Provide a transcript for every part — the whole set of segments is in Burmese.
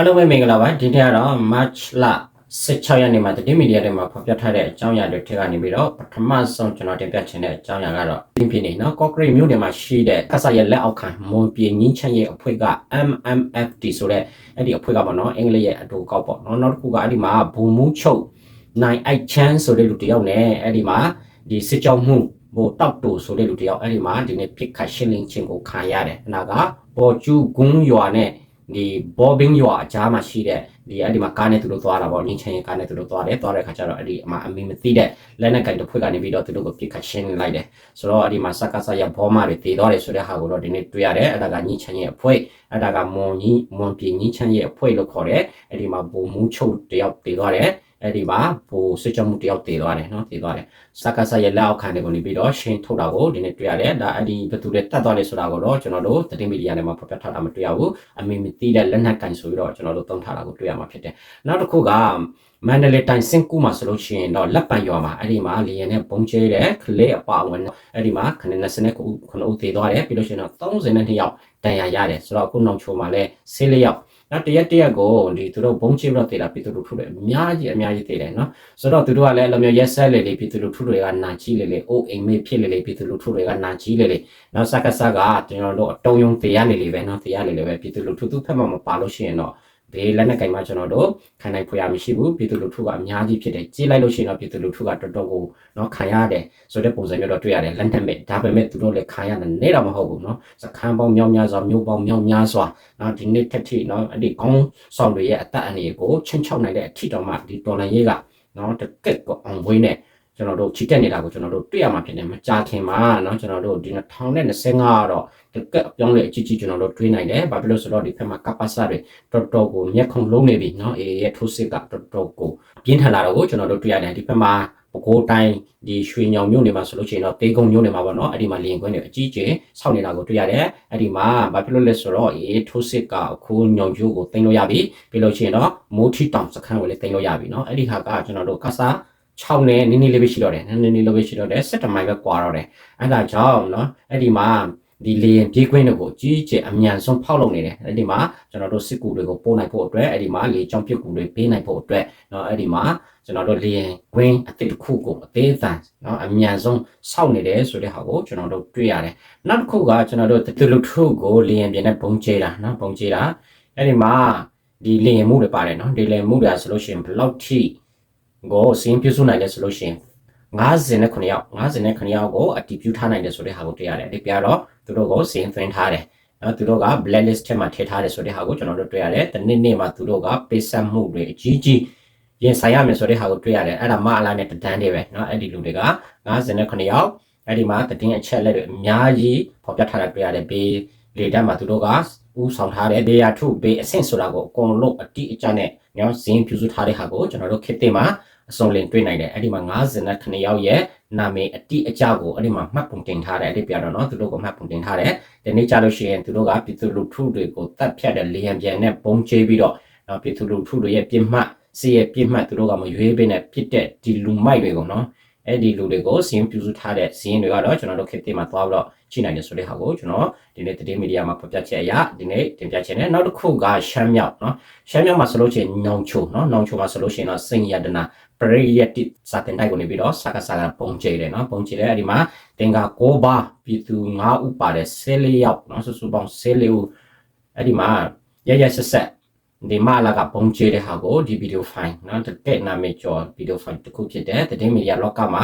အားလုံးပဲမင်္ဂလာပါဒီနေ့ကတော့ March လ16ရက်နေ့မှာတတိမီဒီယာတွေမှာဖော်ပြထားတဲ့အကြောင်းအရာတွေထက်ကနေပြီးတော့ပထမဆုံးကျွန်တော်တင်ပြချင်တဲ့အကြောင်းအရာကတော့ပြင်းပြနေနော် Concrete မြို့နယ်မှာရှိတဲ့ကဆာရဲ့လက်အောက်ခံမွန်ပြည်ငင်းချမ်းရဲ့အဖွဲ့က MMFD ဆိုတဲ့အဲ့ဒီအဖွဲ့ကပေါ့နော်အင်္ဂလိပ်ရဲ့အတူကောက်ပေါ့နော်နောက်တစ်ခုကအဲ့ဒီမှာဘူမူချုပ်နိုင်အိုက်ချန်ဆိုတဲ့လူတစ်ယောက်နဲ့အဲ့ဒီမှာဒီစစ်ကြောမှုဟိုတောက်တူဆိုတဲ့လူတစ်ယောက်အဲ့ဒီမှာဒီနေ့ပြစ်ခတ်ရှင်းလင်းခြင်းကိုခံရတယ်။အဲ့ဒါကပေါ်ကျူးဂွန်းရွာနဲ့ ဒီဘောဘင်းရွာအကြားမှာရှိတဲ့ဒီအဲ့ဒီမှာကားနဲ့သူတို့သွားတာပေါ့ညင်ချင်ရင်ကားနဲ့သူတို့သွားတယ်သွားတဲ့ခါကျတော့အဲ့ဒီအမအမီမသိတဲ့လက်နဲ့ကင်တစ်ဖွဲ့ကနေပြီးတော့သူတို့ကိုပြစ်ခတ်ရှင်းလိုက်တယ်ဆိုတော့အဲ့ဒီမှာစက္ကစရဘောမတွေတည်သွားတယ်ဆိုတဲ့ဟာကိုတော့ဒီနေ့တွေ့ရတယ်အဲ့ဒါကညင်ချင်ရဲ့အဖွဲ့အဲ့ဒါကမွန်ကြီးမွန်ပြည်ညင်ချင်ရဲ့အဖွဲ့လို့ခေါ်တယ်အဲ့ဒီမှာဘုံမူးချုပ်တယောက်တည်သွားတယ် အဲ့ဒီမှာဘိုးစစ်ကြောမှုတယောက်တည်သွားတယ်နော်တည်သွားတယ်စက္ကစရဲ့လက်အောက်ခံတွေကိုနေပြီးတော့ရှင်းထုတ်တာကိုဒီနေ့တွေ့ရတယ်ဒါအဲ့ဒီဘယ်သူတွေတတ်သွားလဲဆိုတာကိုတော့ကျွန်တော်တို့သတင်းမီဒီယာထဲမှာဖော်ပြထားတာမတွေ့ရဘူးအမေမသိတဲ့လက်နက်ကင်ဆိုပြီးတော့ကျွန်တော်တို့သုံးထားတာကိုတွေ့ရမှာဖြစ်တယ်နောက်တစ်ခုကမန္တလေးတိုင်းစင်ကူမှာဆိုလို့ရှိရင်တော့လက်ပံရွာမှာအဲ့ဒီမှာလေရင်နဲ့ပုံကျဲတဲ့ကလေးအပါဝင်အဲ့ဒီမှာခဏ29ခုခုနဦးသေးသွားတယ်ပြီးလို့ရှိရင်တော့32ယောက်တန်ရာရတယ်ဆိုတော့အခုနောက်ချိုမှာလဲဆေးလေးယောက် နောက်တရက်တရက်ကိုဒီသူတို့ဘုံချိပြီးတော့တည်တာပြည်သူလူထုတွေအများကြီးအများကြီးတည်တယ်နော်ဆိုတော့သူတို့ကလည်းအလိုမျိုးရက်ဆက်လေလေပြည်သူလူထုတွေကနာကြီးလေလေအိုးအိမ်မေးဖြစ်လေလေပြည်သူလူထုတွေကနာကြီးလေလေနောက်စက္ကစကကျွန်တော်တို့အတုံးယုံတရားလေလေပဲနော်တရားလေလေပဲပြည်သူလူထုသူဖက်မှမပါလို့ရှိရင်တော့ ဒီလက်နက်ကင်မှာကျွန်တော်တို့ခံနိုင်ဖွယ်ရမရှိဘူးပြည်သူလူထုကအများကြီးဖြစ်တယ်ကြီးလိုက်လို့ရှိရင်တော့ပြည်သူလူထုကတော်တော်ကိုเนาะခံရတယ်ဆိုတဲ့ပုံစံမျိုးတော့တွေ့ရတယ်လက်နက်မဲ့ဒါပေမဲ့သူတို့လည်းခံရတယ်နေတော့မဟုတ်ဘူးเนาะစခန်းပေါင်းမြောက်များစွာမျိုးပေါင်းမြောက်များစွာเนาะဒီနေ့ထက်ထိเนาะအဲ့ဒီကောင်းဆောင်တွေရဲ့အသက်အန္တရာယ်ကိုချင်းချောက်နိုင်တဲ့အထီတော်မှဒီတော်လန်ရေးကเนาะတကက်ကိုအောင်ဝေးနဲ့ ကျွန်တော်တို့ချီတက်နေတာကိုကျွန်တော်တို့တွေ့ရမှာဖြစ်တယ်မကြခင်မှာเนาะကျွန်တော်တို့ဒီ2025ကတော့တကက်အပြောင်းလဲအကြီးကြီးကျွန်တော်တို့တွေးနိုင်တယ်ဘာဖြစ်လို့ဆိုတော့ဒီဖက်မှာကပတ်စာတွေတော်တော်ကိုမျက်ခုံလုံးနေပြီเนาะအေးရဲ့ထိုးစစ်ကတော်တော်ကိုပြင်းထန်လာတော့ကိုကျွန်တော်တို့တွေ့ရတယ်ဒီဖက်မှာပကိုးတိုင်းဒီရွှေညောင်မြို့နယ်မှာဆိုလို့ရှိရင်တော့တေးကုန်းမြို့နယ်မှာပေါ့နော်အဲ့ဒီမှာလင်ကွင်းတွေအကြီးကျယ်ဆောက်နေတာကိုတွေ့ရတယ်အဲ့ဒီမှာဘာဖြစ်လို့လဲဆိုတော့အေးထိုးစစ်ကအခုညောင်ကျိုးကိုတင်လို့ရပြီပြီးလို့ရှိရင်တော့မိုးထီတောင်စခန်းကိုလည်းတင်လို့ရပြီเนาะအဲ့ဒီဟာကကျွန်တော်တို့ကစား 6နဲ့နည်းနည်းလေးပဲရှိတော့တယ်နည်းနည်းလေးပဲရှိတော့တယ်7မိုင်ပဲကွာတော့တယ်အဲ့ဒါကြောင့်เนาะအဲ့ဒီမှာဒီလေရင်ပြေးခွင်းတွေကိုကြီးကျယ်အမြန်ဆုံးဖောက်လုပ်နေတယ်အဲ့ဒီမှာကျွန်တော်တို့စစ်ကူတွေကိုပို့နိုင်ဖို့အတွက်အဲ့ဒီမှာလေကြောင်ပစ်ကူတွေပေးနိုင်ဖို့အတွက်เนาะအဲ့ဒီမှာကျွန်တော်တို့လေရင်ခွင်းအသစ်တစ်ခုကိုအသေးအံเนาะအမြန်ဆုံးစောက်နေတယ်ဆိုတဲ့ဟာကိုကျွန်တော်တို့တွေ့ရတယ်နောက်တစ်ခုကကျွန်တော်တို့တလူထုကိုလေရင်ပြင်းနဲ့ပုံကျဲတာเนาะပုံကျဲတာအဲ့ဒီမှာဒီလေရင်မှုတွေပါတယ်เนาะဒီလေရင်မှုတွေဆိုလို့ရှိရင်ဘယ်လောက်ထိ ကိုစင်းပြုစုနိုင်တယ်ဆိုလို့ရှိရင်50နဲ့9ယောက်50နဲ့9ယောက်ကိုအတည်ပြုထားနိုင်တယ်ဆိုတဲ့ဟာကိုတွေ့ရတယ်။ဒီပြတော့သူတို့ကိုစင်းသွင်းထားတယ်။နော်သူတို့က blacklist ထဲမှာထည့်ထားတယ်ဆိုတဲ့ဟာကိုကျွန်တော်တို့တွေ့ရတယ်။တနေ့နေ့မှာသူတို့ကပေးဆက်မှုတွေအကြီးကြီးရင်ဆိုင်ရမယ်ဆိုတဲ့ဟာကိုတွေ့ရတယ်။အဲ့ဒါမအလားနဲ့တန်းတည်းပဲနော်အဲ့ဒီလူတွေက50နဲ့9ယောက်အဲ့ဒီမှာတည်င်းအချက်လက်တွေအများကြီးဖော်ပြထားတာတွေ့ရတယ်။ဘေးလေတက်မှာသူတို့ကဥဆောင်ထားတဲ့ layer 2 base အဆင့်ဆိုတာကိုအကုန်လုံးအတိအကျနဲ့ ညောင်းဇင်းပြုစုထားတဲ့ဟာကိုကျွန်တော်တို့ခေတ်တင်မှာအစုံလင်တွေ့နိုင်တယ်အဲ့ဒီမှာ59ယောက်ရဲ့နာမည်အတိအကျကိုအဲ့ဒီမှာမှတ်ပုံတင်ထားတယ်အဲ့ဒီပြတော့နော်သူတို့ကမှတ်ပုံတင်ထားတယ်ဒီနေ့ကြလို့ရှိရင်သူတို့ကပြည်သူလူထုတွေကိုတတ်ဖြတ်တဲ့လေယံပြန်နဲ့ပုံချေပြီးတော့နော်ပြည်သူလူထုတွေရဲ့ပြစ်မှတ်စီရဲ့ပြစ်မှတ်သူတို့ကမရွေးပေးနဲ့ပြစ်တဲ့ဒီလူမိုက်တွေကိုနော် အဲ့ဒီလူတွေကိုစီရင်ပြုစုထားတဲ့စီရင်တွေကတော့ကျွန်တော်တို့ခေတ်တည်းမှာသွားပြီးတော့ချိနိုင်တယ်ဆိုတဲ့ဟာကိုကျွန်တော်ဒီနေ့သတင်းမီဒီယာမှာဖော်ပြချက်အရဒီနေ့တင်ပြချင်တယ်နောက်တစ်ခုကရှမ်းမြောက်နော်ရှမ်းမြောက်မှာဆိုလို့ရှိရင်ညောင်ချိုနော်ညောင်ချိုမှာဆိုလို့ရှိရင်တော့စိန်ရတနာပရိယတိစာတင်တိုက်ကိုနေပြီးတော့စကားစကားပုံကျဲတယ်နော်ပုံကျဲတယ်အဲ့ဒီမှာတင်က6ပါပြည်သူ9ဦးပါတယ်14ယောက်နော်စုစုပေါင်း14ဦးအဲ့ဒီမှာရရဆက်ဆက် ဒီမှာလာကပုံကျဲတဲ့ဟာကိုဒီဗီဒီယိုဖိုင်နော်တဲ့နာမည်ကျော်ဗီဒီယိုဖိုင်တစ်ခုဖြစ်တဲ့သတင်းမီဒီယာလောကမှာ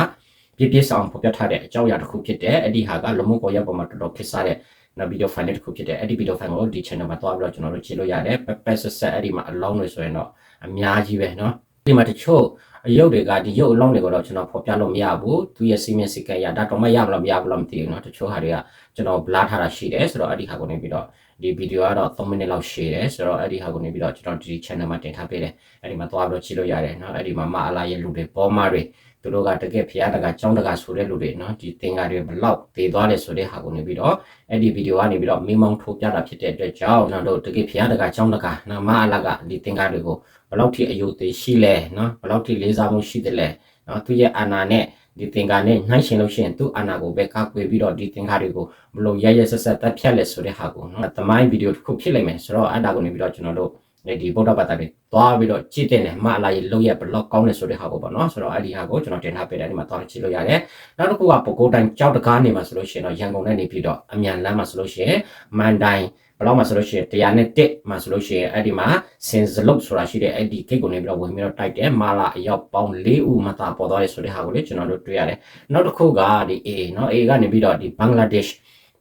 ပြပြဆောင်ဖော်ပြထားတဲ့အကြောင်းအရာတစ်ခုဖြစ်တဲ့အဲ့ဒီဟာကလူမှုကွန်ရက်ပေါ်မှာတော်တော်ဖြစ်စားတဲ့နော်ဗီဒီယိုဖိုင်တစ်ခုဖြစ်တဲ့အဲ့ဒီဗီဒီယိုဖိုင်ကိုဒီ channel မှာတွားပြီးတော့ကျွန်တော်တို့ကြည့်လို့ရတယ်ပက်ပက်ဆက်ဆက်အဲ့ဒီမှာအလုံးလို့ဆိုရင်တော့အများကြီးပဲနော် ဒီမှာတချို့အယုတ်တွေကဒီရုပ်အလောင်းတွေကိုတော့ကျွန်တော်ဖော်ပြလို့မရဘူးသူရဲ့စီမင်းစီကံရဒါတော့မရမလားမရဘူးလားမသိဘူးเนาะတချို့ဟာတွေကကျွန်တော် blur ထားတာရှိတယ်ဆိုတော့အဲ့ဒီဟာကိုနေပြီးတော့ဒီဗီဒီယိုကတော့3မိနစ်လောက်ရှည်တယ်ဆိုတော့အဲ့ဒီဟာကိုနေပြီးတော့ကျွန်တော်ဒီ channel မှာတင်ထားပေးတယ်အဲ့ဒီမှာသွားပြီးတော့ကြည့်လို့ရတယ်เนาะအဲ့ဒီမှာမအလားရဲ့လူတွေပေါ်မာတွေ သူတို့ကတကယ်ဖျားတကကြောင်းတကဆိုတဲ့လူတွေနော်ဒီသင်္ကာတွေဘလောက်ဒေသွားတယ်ဆိုတဲ့ဟာကိုနေပြီးတော့အဲ့ဒီဗီဒီယိုကနေပြီးတော့မိမောင်းထိုးပြတာဖြစ်တဲ့အတွက်ကြောင့်နော်တို့တကယ်ဖျားတကကြောင်းတကနမအလကဒီသင်္ကာတွေကိုဘလောက်ထိအယုတ်သေးရှိလဲနော်ဘလောက်ထိလေးစားမှုရှိတယ်လဲနော်သူရဲ့အာနာနဲ့ဒီသင်္ကာနဲ့နှိုင်းရှင်လို့ရှိရင်သူ့အာနာကိုပဲကာကွယ်ပြီးတော့ဒီသင်္ကာတွေကိုဘလို့ရရဆက်ဆက်တက်ဖြတ်လဲဆိုတဲ့ဟာကိုနော်တမိုင်းဗီဒီယိုတစ်ခုဖြစ်လိမ့်မယ်ဆိုတော့အဲ့ဒါကိုနေပြီးတော့ကျွန်တော်တို့ ဒီဗုဒ္ဓဘာသာတွေသွားပြီးတော့ကြည့်တဲ့နဲ့မအလာကြီးလုံးရဘလော့ကောင်းတယ်ဆိုတဲ့ဟာကိုပေါ့နော်ဆိုတော့အဲ့ဒီဟာကိုကျွန်တော်တင်ထားပေးတယ်ဒီမှာသွားကြည့်လို့ရတယ်နောက်တစ်ခုကပကိုးတိုင်းကြောက်တကားနေမှာဆိုလို့ရှိရင်တော့ရန်ကုန်နဲ့နေပြီးတော့အမြန်လမ်းမှာဆိုလို့ရှိရင်မန်တိုင်းဘလောက်မှာဆိုလို့ရှိရင်တရားနဲ့တက်မှာဆိုလို့ရှိရင်အဲ့ဒီမှာစင်စလုတ်ဆိုတာရှိတဲ့အဲ့ဒီကိတ်ကိုနေပြီးတော့ဝင်ပြီးတော့တိုက်တယ်မာလာအယောက်ပေါင်း၄ဦးမသာပေါ်သွားတယ်ဆိုတဲ့ဟာကိုလေကျွန်တော်တို့တွေ့ရတယ်နောက်တစ်ခုကဒီ A เนาะ A ကနေပြီးတော့ဒီဘင်္ဂလားဒေ့ရှ်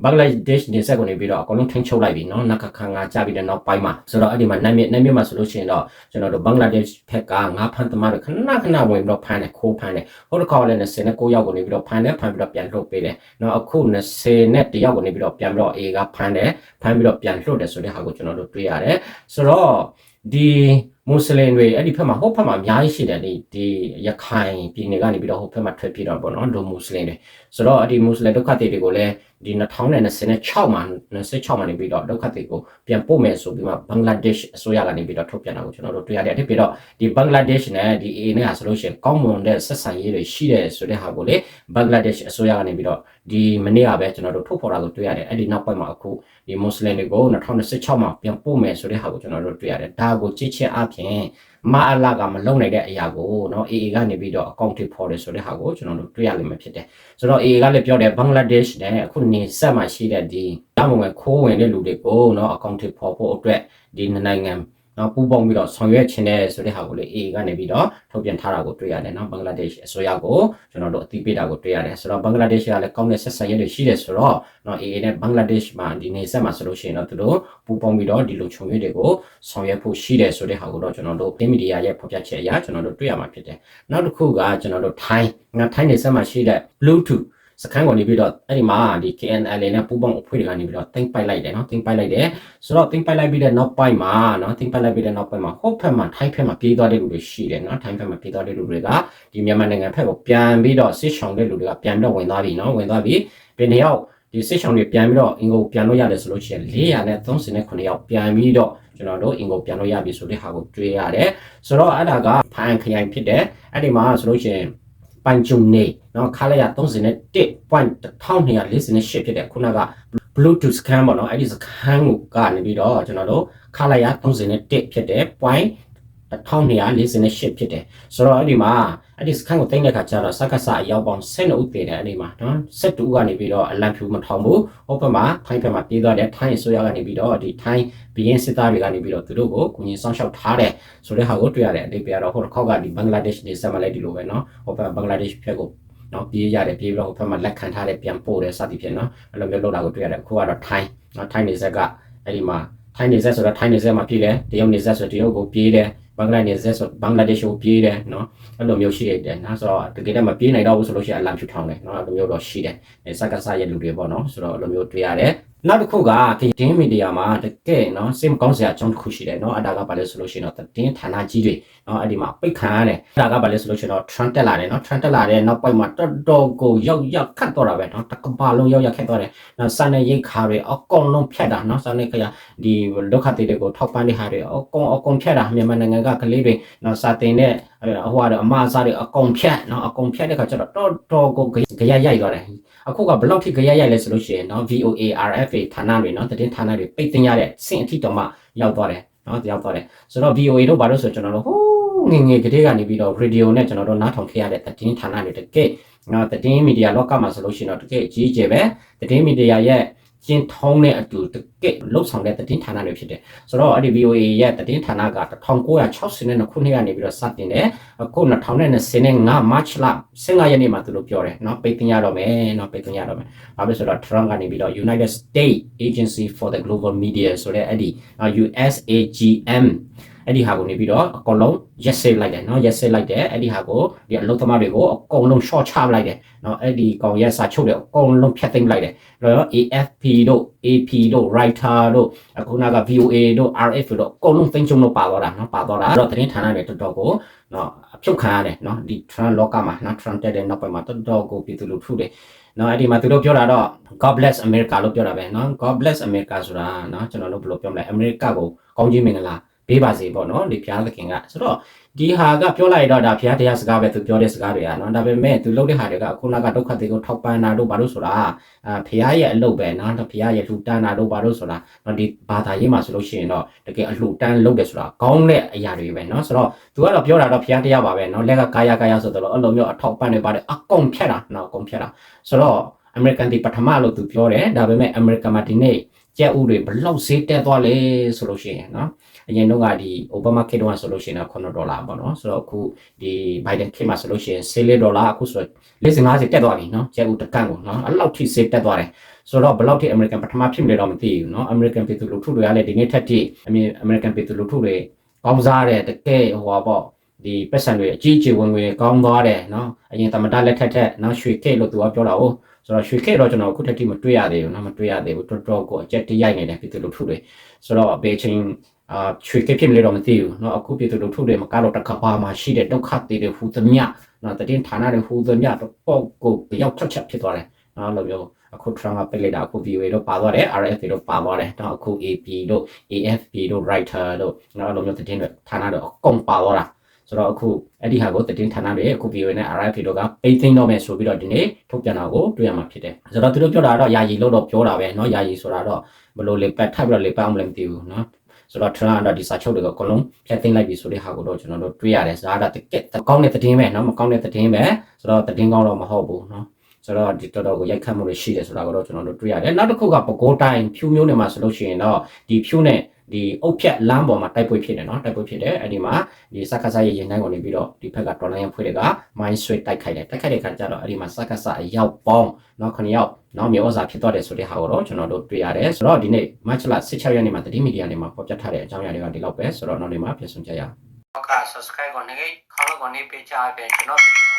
ဘင်္ဂလားဒေ့ရှ်နေဆက်ကိုနေပြီးတော့အကုန်လုံးထိန်းချုပ်လိုက်ပြီเนาะနကခန်ငါကြပြီးတဲ့နောက်ပိုင်းမှာဆိုတော့အဲ့ဒီမှာနိုင်မြနိုင်မြမှာဆိုလို့ရှိရင်တော့ကျွန်တော်တို့ဘင်္ဂလားဒေ့ရှ်ဘက်ကငါးဖန်သမားတွေခဏခဏဝင်ပြီးတော့ဖမ်းတယ်ခိုးဖမ်းတယ်ဟိုတစ်ခါလည်း29ယောက်ကိုနေပြီးတော့ဖမ်းတယ်ဖမ်းပြီးတော့ပြန်လွှတ်ပေးတယ်เนาะအခု20နဲ့တယောက်ကိုနေပြီးတော့ပြန်ပြီးတော့ A ကဖမ်းတယ်ဖမ်းပြီးတော့ပြန်လွှတ်တယ်ဆိုတဲ့ဟာကိုကျွန်တော်တို့တွေ့ရတယ်ဆိုတော့ဒီ မွတ်စလင်တွေအဲ့ဒီဘက်မှာဟိုဘက်မှာအများကြီးရှိတယ်ဒီဒီရခိုင်ပြည်နယ်ကနေပြီးတော့ဟိုဘက်မှာထွက်ပြေးတော့ပေါ့နော်ဒိုမွတ်စလင်တွေဆိုတော့အဲ့ဒီမွတ်စလင်ဒုက္ခသည်တွေကိုလည်းဒီ2026မှာ26မှာနေပြီးတော့ဒုက္ခသည်ကိုပြန်ပို့မယ်ဆိုပြီးမှဘင်္ဂလားဒေ့ရှ်အစိုးရကနေပြီးတော့ထုတ်ပြန်တာကိုကျွန်တော်တို့တွေ့ရတယ်အဲ့ဒီပြီးတော့ဒီဘင်္ဂလားဒေ့ရှ်နဲ့ဒီ A နဲ့ဟာဆိုလို့ရှိရင်ကောင်းမွန်တဲ့ဆက်ဆံရေးတွေရှိတယ်ဆိုတဲ့ဟာကိုလေဘင်္ဂလားဒေ့ရှ်အစိုးရကနေပြီးတော့ဒီမနေ့ကပဲကျွန်တော်တို့ထုတ်ဖော်တာကိုတွေ့ရတယ်အဲ့ဒီနောက်ပိုင်းမှာအခုဒီမွတ်စလင်တွေကို2026မှာပြန်ပို့မယ်ဆိုတဲ့ဟာကိုကျွန်တော်တို့တွေ့ရတယ်ဒါကိုကြည့်ချင်းအပြင်မအလာကမလုံနိုင်တဲ့အရာကိုเนาะ AA ကနေပြီးတော့ account ဖော်တယ်ဆိုတဲ့ဟာကိုကျွန်တော်တို့တွေ့ရလိမ့်မယ်ဖြစ်တယ်ဆိုတော့ AA ကလည်းပြောတယ်ဘင်္ဂလားဒေ့ရှ်နဲ့အခုနေဆက်မှာရှိတဲ့ဒီတောင်းဝင်ခိုးဝင်တဲ့လူတွေကိုเนาะ account ဖော်ဖို့အတွက်ဒီနိုင်ငံ နော်ပူးပေါင်းပြီးတော့ဆောင်ရွက်ခြင်းတဲ့ဆိုတဲ့ဟာကိုလေ AA ကနေပြီးတော့ထုတ်ပြန်ထားတာကိုတွေ့ရတယ်နော်ဘင်္ဂလားဒေ့ရှ်အစိုးရကိုကျွန်တော်တို့အသိပေးတာကိုတွေ့ရတယ်ဆိုတော့ဘင်္ဂလားဒေ့ရှ်ကလည်းကောင်းတဲ့ဆက်ဆံရေးတွေရှိတယ်ဆိုတော့နော် AA နဲ့ဘင်္ဂလားဒေ့ရှ်မှာဒီနေဆက်မှာဆိုလို့ရှိရင်တော့သူတို့ပူးပေါင်းပြီးတော့ဒီလိုခြုံရွေးတွေကိုဆောင်ရွက်ဖို့ရှိတယ်ဆိုတဲ့ဟာကိုတော့ကျွန်တော်တို့တင်းမီဒီယာရဲ့ဖော်ပြချက်အရကျွန်တော်တို့တွေ့ရမှာဖြစ်တယ်နောက်တစ်ခုကကျွန်တော်တို့ထိုင်းငါထိုင်းနေဆက်မှာရှိတဲ့ Bluetooth စခန်းကိုနေပြီးတော့အဲ့ဒီမှာဒီ KNL နဲ့ပူးပေါင်းအဖွဲ့တွေကနေပြီးတော့တင်ပိုက်လိုက်တယ်နော်တင်ပိုက်လိုက်တယ်ဆိုတော့တင်ပိုက်လိုက်ပြီးတဲ့နောက်ပိုင်းမှာနော်တင်ပိုက်လိုက်ပြီးတဲ့နောက်ပိုင်းမှာဟိုဖက်မှာထိုင်းဖက်မှာပြေးသွားတဲ့လူတွေရှိတယ်နော်ထိုင်းဖက်မှာပြေးသွားတဲ့လူတွေကဒီမြန်မာနိုင်ငံဖက်ကိုပြန်ပြီးတော့စစ်ဆောင်တဲ့လူတွေကပြန်တော့ဝင်သွားပြီနော်ဝင်သွားပြီပြန်နေရောက်ဒီစစ်ဆောင်တွေပြန်ပြီးတော့အင်ကိုပြန်လို့ရတယ်ဆိုလို့ရှိရင်439ရောက်ပြန်ပြီးတော့ကျွန်တော်တို့အင်ကိုပြန်လို့ရပြီဆိုတဲ့ဟာကိုတွေ့ရတယ်ဆိုတော့အဲ့ဒါကထိုင်းခရိုင်ဖြစ်တယ်အဲ့ဒီမှာဆိုလို့ရှိရင် ပိုင်ဂျုံနေနော်ခါလိုက်ရ31.1248ဖြစ်တဲ့ခုနက Bluetooth စကန်ပေါ့နော်အဲ့ဒီစကန်ကိုကနေပြီးတော့ကျွန်တော်တို့ခါလိုက်ရ31ဖြစ်တဲ့ 1248ဖြစ်တယ်ဆိုတော့အဲ့ဒီမှာအဲ့ဒီ scan ကိုတင်တဲ့ခါကျတော့စက္ကစအရောက်ပေါင်း12ဦးတည်တယ်အဲ့ဒီမှာနော်12ဦးကနေပြီးတော့အလံဖြူမထောင်ဘူးဟိုဘက်မှာထိုင်းဘက်မှာပြေးသွားတယ်ထိုင်းအစိုးရကနေပြီးတော့ဒီထိုင်းဘီယင်းစစ်သားတွေကနေပြီးတော့သူတို့ကိုကုညီဆောင်ရှောက်ထားတယ်ဆိုတဲ့ဟာကိုတွေ့ရတယ်အတိတ်ပြတော့ဟိုတစ်ခေါက်ကဒီဘင်္ဂလားဒေ့ရှ်နေဆက်မလိုက်ဒီလိုပဲနော်ဟိုဘက်ဘင်္ဂလားဒေ့ရှ်ဘက်ကိုနော်ပြေးရတယ်ပြေးပြီးတော့ဟိုဘက်မှာလက်ခံထားတယ်ပြန်ပို့တယ်စသည်ဖြင့်နော်အဲ့လိုမျိုးလုပ်တာကိုတွေ့ရတယ်အခုကတော့ထိုင်းနော်ထိုင်းနေဆက်ကအဲ့ဒီမှာထိုင်းနေဆက်ဆိုတော့ထိုင်းနေဆက်မှာပြေးတယ်တရုတ်နေဆက်ဆိုတရုတ်ကိုပြေးတယ် ဘင်္ဂလားဒေ့ရှ်ဆိုဘင်္ဂလားဒေ့ရှ်ကိုပြေးတယ်နော်အဲ့လိုမျိုးရှိတယ်နော်ဆိုတော့တကယ်တော့မပြေးနိုင်တော့ဘူးဆိုလို့ရှိရင်အလံဖြူထောင်းတယ်နော်အဲ့လိုမျိုးတော့ရှိတယ်စက်ကစားရဲ့လူတွေပေါ့နော်ဆိုတော့အဲ့လိုမျိုးတွေ့ရတယ် နောက်တစ်ခုကတင်းမီဒီယာမှာတကယ်နော်စိတ်မကောင်းစရာအကြောင်းတစ်ခုရှိတယ်နော်အဲ့ဒါကဘာလဲဆိုလို့ရှိရင်တော့တင်းဌာနကြီးတွေနော်အဲ့ဒီမှာပိတ်ခံရတယ်အဲ့ဒါကဘာလဲဆိုလို့ရှိရင်တော့ trend တက်လာတယ်နော် trend တက်လာတဲ့နောက်ပိုင်းမှာတော်တော်ကိုရောက်ရောက်ခတ်တော့တာပဲနော်တကဘာလုံးရောက်ရောက်ခတ်တော့တယ်နော်စာနယ်ရိတ်ခါတွေအကုန်လုံးဖြတ်တာနော်စာနယ်ခရဒီဒုက္ခတွေတွေကိုထောက်ပံ့တဲ့ဟာတွေအကုန်အကုန်ဖြတ်တာမြန်မာနိုင်ငံကကလေးတွေနော်စာတင်တဲ့ ဟိုဟာအမအစားတွေအကုန်ဖြတ်နော်အကုန်ဖြတ်တဲ့ခါကျတော့တော်တော်ကိုကြရရိုက်သွားတယ်အခုကဘယ်လောက်ထိကြရရိုက်လဲဆိုလို့ရှိရင်နော် VOA RFA ဌာနတွေနော်တည်င်းဌာနတွေပိတ်တင်ရတဲ့စင်အထိတော်မှရောက်သွားတယ်နော်ရောက်သွားတယ်ဆိုတော့ VOA တို့ဘာလို့ဆိုကျွန်တော်တို့ဟိုးငငယ်ကလေးကနေပြီးတော့ radio နဲ့ကျွန်တော်တို့နားထောင်ခဲ့ရတဲ့တည်င်းဌာနတွေတကယ်နော်တည်င်းမီဒီယာလောကမှာဆိုလို့ရှိရင်တော့တကယ်အကြီးအကျယ်ပဲတည်င်းမီဒီယာရဲ့ ကျင်းထုံးတဲ့အတူတကယ်လှုပ်ဆောင်တဲ့တည်င်းဌာနတွေဖြစ်တယ်ဆိုတော့အဲ့ဒီ VOA ရဲ့တည်င်းဌာနက1962ခုနှစ်ကနေပြီးတော့စတင်တယ်အခု2025 March လ15ရက်နေ့မှာသူတို့ပြောတယ်เนาะပိတ်သိမ်းရတော့မယ်เนาะပိတ်သိမ်းရတော့မယ်ဘာဖြစ်ဆိုတော့ Trump ကနေပြီးတော့ United States Agency for the Global Media ဆိုတဲ့အဲ့ဒီ USAGM အဲ့ဒီဟာကိုနေပြီးတော့အကုန်လုံးရက်စစ်လိုက်တယ်နော်ရက်စစ်လိုက်တယ်အဲ့ဒီဟာကိုဒီအလုပ်သမားတွေကိုအကုန်လုံး short ချလိုက်တယ်နော်အဲ့ဒီကောင်ရက်စာချုပ်တယ်အကုန်လုံးဖြတ်သိမ်းလိုက်တယ်လော AFP တို့ AP တို့ writer တို့အခုနက VOA တို့ RF တို့အကုန်လုံးသိမ်းချုံလို့ပါသွားတာနော်ပါသွားတာအဲ့တော့သတင်းဌာနတွေတော်တော်ကိုနော်အဖြုတ်ခံရတယ်နော်ဒီ Trump လောကမှာနော် Trump တက်တဲ့နောက်ပိုင်းမှာတော်တော်ကိုပြည်သူလူထုတွေနော်အဲ့ဒီမှာသူတို့ပြောတာတော့ God bless America လို့ပြောတာပဲနော် God bless America ဆိုတာနော်ကျွန်တော်တို့ဘယ်လိုပြောမလဲ America ကိုကောင်းကြီးမင်္ဂလာ ပေးပါစေပေါ့နော်ဒီဘုရားသခင်ကဆိုတော့ဒီဟာကပြောလိုက်တော့ဒါဘုရားတရားစကားပဲသူပြောတဲ့စကားတွေကနော်ဒါပေမဲ့သူလုပ်တဲ့ဟာတွေကခုနကဒုက္ခတွေကိုထောက်ပံ့တာတို့ဘာလို့ဆိုတာအာဘုရားရဲ့အလုပ်ပဲနော်ဘုရားရဲ့လှူတန်းတာတို့ဘာလို့ဆိုတာနော်ဒီဘာသာရေးမှာဆိုလို့ရှိရင်တော့တကယ်အလှူတန်းလုပ်တယ်ဆိုတာကောင်းတဲ့အရာတွေပဲနော်ဆိုတော့သူကတော့ပြောတာတော့ဘုရားတရားပါပဲနော်လက်ကကာယကာယဆိုတော့အဲ့လိုမျိုးအထောက်ပံ့တွေပါတယ်အကုန်ဖြတ်တာနော်အကုန်ဖြတ်တာဆိုတော့ American ဒီပထမလို့သူပြောတယ်ဒါပေမဲ့ American မှာဒီနေ့ ကြက်ဥတွေဘလောက်ဈေးတက်သွားလဲဆိုလို့ရှိရင်နော်အရင်တော့ကဒီ Obamacare တော့ဆိုလို့ရှိရင်9ဒေါ်လာပေါ့နော်ဆိုတော့အခုဒီ Biden ခေတ်မှာဆိုလို့ရှိရင်14ဒေါ်လာအခုဆို40-50တက်သွားပြီနော်ကျပ်ဦးတကန့်ကိုနော်အဲ့လောက်ထိဈေးတက်သွားတယ်ဆိုတော့ဘလောက်ထိ American ပထမဖြစ်မလဲတော့မသိဘူးနော် American ပြည်သူလူထုတွေကလည်းဒီနေ့ထက်ထိအမြင် American ပြည်သူလူထုတွေကောင်းစားတယ်တကယ်ဟိုပါပေါ့ဒီပတ်စံတွေအကြီးအကျယ်ဝင်ဝင်ကောင်းသွားတယ်နော်အရင်တမတာလက်ထက်ထက်နော်ရွှေခေတ်လို့သူကပြောတာဟုတ် ဆိုတော့ရွှေခက်တော့ကျွန်တော်အခုထက်တိမတွေ့ရသေးဘူးနော်မတွေ့ရသေးဘူးတော်တော်ကိုအကျက်တရိုက်နေတယ်ပြည်သူလူထုတွေဆိုတော့ဘယ်ချိန်အာရွှေခက်ဖြစ်မလဲတော့မသိဘူးနော်အခုပြည်သူလူထုတွေမကတော့တခါပါမှာရှိတဲ့ဒုက္ခတွေတွေဟူသမျှနော်တည်င်းဌာနတွေဟူသမျှတော့ပေါ့ကိုရောက်ချက်ချက်ဖြစ်သွားတယ်နော်လိုမျိုးအခု Trump ကပြစ်လိုက်တာအခု VOA တို့ပါသွားတယ် RF တွေတို့ပါသွားတယ်တော့အခု AP တို့ AFP တို့ Writer တို့နော်လိုမျိုးတည်င်းတွေဌာနတွေအကုန်ပါသွားတာ ဆိုတော့အခုအဲ့ဒီဟာကိုသတင်းဌာနတွေအခု VOA နဲ့ RFA တို့ကပိတ်သိမ်းတော့မယ်ဆိုပြီးတော့ဒီနေ့ထုတ်ပြန်တာကိုတွေ့ရမှာဖြစ်တယ်ဆိုတော့သူတို့ပြောတာတော့ယာယီလို့တော့ပြောတာပဲเนาะယာယီဆိုတာတော့ဘယ်လိုလေပတ်ထပ်ပြီးတော့လေပတ်အောင်လည်းမသိဘူးเนาะဆိုတော့ Trump ကတော့ဒီစာချုပ်တွေကိုအကုန်လုံးဖျက်သိမ်းလိုက်ပြီဆိုတဲ့ဟာကိုတော့ကျွန်တော်တို့တွေ့ရတယ်ဒါကတကယ်ကောင်းတဲ့သတင်းပဲเนาะမကောင်းတဲ့သတင်းပဲဆိုတော့သတင်းကောင်းတော့မဟုတ်ဘူးเนาะ ဆိုတော့ဒီတော်တော်ကိုရိုက်ခတ်မှုတွေရှိတယ်ဆိုတာကိုတော့ကျွန်တော်တို့တွေ့ရတယ်နောက်တစ်ခုကပကိုးတိုင်းဖြူမျိုးနယ်မှာဆိုလို့ရှိရင်တော့ဒီဖြူနဲ့ဒီအုတ်ဖြက်လမ်းပေါ်မှာတိုက်ပွဲဖြစ်တယ်နော်တိုက်ပွဲဖြစ်တယ်အဲ့ဒီမှာဒီစက္ကစရဲ့ရင်တိုင်းကိုနေပြီးတော့ဒီဘက်ကတော်လိုင်းဖွဲ့တွေကမိုင်းဆွဲတိုက်ခိုက်တယ်တိုက်ခိုက်တဲ့ခါကျတော့အဲ့ဒီမှာစက္ကစအရောက်ပေါင်းနော်ခဏရောက်နော်မြေဩဇာဖြစ်သွားတယ်ဆိုတဲ့ဟာကိုတော့ကျွန်တော်တို့တွေ့ရတယ်ဆိုတော့ဒီနေ့ match လ16ရက်နေ့မှာတတိမီဒီယာတွေမှာပေါ်ပြထားတဲ့အကြောင်းအရာတွေကဒီလောက်ပဲဆိုတော့နောက်နေ့မှာပြန်ဆုံကြရအောင်က subscribe ကိုနေခေါင်းကိုနေပေးချပေးကျွန်တော်ဗီဒီယို